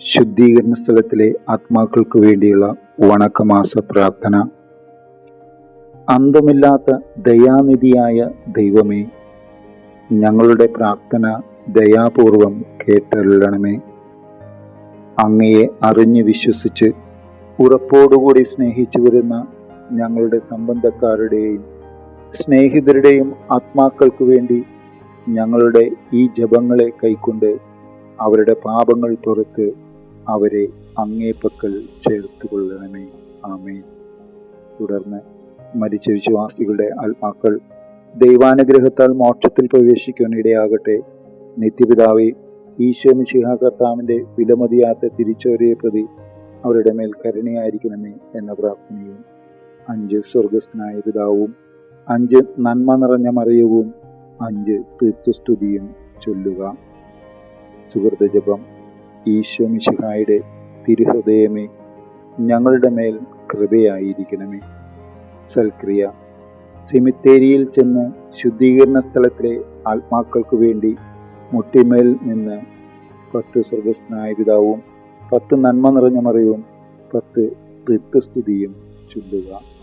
ശുദ്ധീകരണ സ്ഥലത്തിലെ ആത്മാക്കൾക്ക് വേണ്ടിയുള്ള വണക്കമാസ പ്രാർത്ഥന. അന്തമില്ലാത്ത ദയാനിധിയായ ദൈവമേ ഞങ്ങളുടെ പ്രാർത്ഥന ദയാപൂർവം കേട്ടരുളണമേ. അങ്ങയെ അറിഞ്ഞ് വിശ്വസിച്ച് ഉറപ്പോടുകൂടി സ്നേഹിച്ചു വരുന്ന ഞങ്ങളുടെ സംബന്ധക്കാരുടെയും സ്നേഹിതരുടെയും ആത്മാക്കൾക്ക് വേണ്ടി ഞങ്ങളുടെ ഈ ജപങ്ങളെ കൈക്കൊണ്ട് അവരുടെ പാപങ്ങൾ പുറത്ത് അവരെ അങ്ങേപ്പക്കൽ ചേർത്ത് കൊള്ളണമേ ആമേ തുടർന്ന് മരിച്ച വിശ്വാസികളുടെ ആത്മാക്കൾ ദൈവാനുഗ്രഹത്താൽ മോക്ഷത്തിൽ പ്രവേശിക്കാൻ ഇടയാകട്ടെ. നിത്യപിതാവെ ഈശോ മിശിഹ കർത്താവിന്റെ വിലമതിയാത്ത തിരിച്ചോരയെ പ്രതി അവരുടെ മേൽ കരുണയായിരിക്കണമേ എന്ന പ്രാർത്ഥനയും അഞ്ച് സ്വർഗസ്ഥനായ പിതാവും അഞ്ച് നന്മ നിറഞ്ഞ മറിയവും അഞ്ച് തീർത്ഥസ്തുതിയും ചൊല്ലുക. സുഹൃത ജപം. ഈശോ മിശിഹായുടെ തിരുഹൃദയമേ ഞങ്ങളുടെ മേൽ കൃപയായിരിക്കണമേ. സൽക്രിയ സിമിത്തേരിയിൽ ചെന്ന് ശുദ്ധീകരണ സ്ഥലത്തിലെ ആത്മാക്കൾക്കു വേണ്ടി മുട്ടിമേൽ നിന്ന് പത്ത് സ്വർഗസ്ഥനായ പിതാവും പത്ത് നന്മ നിറഞ്ഞ മറിയും പത്ത് തൃത്വസ്തുതിയും ചൊല്ലുക.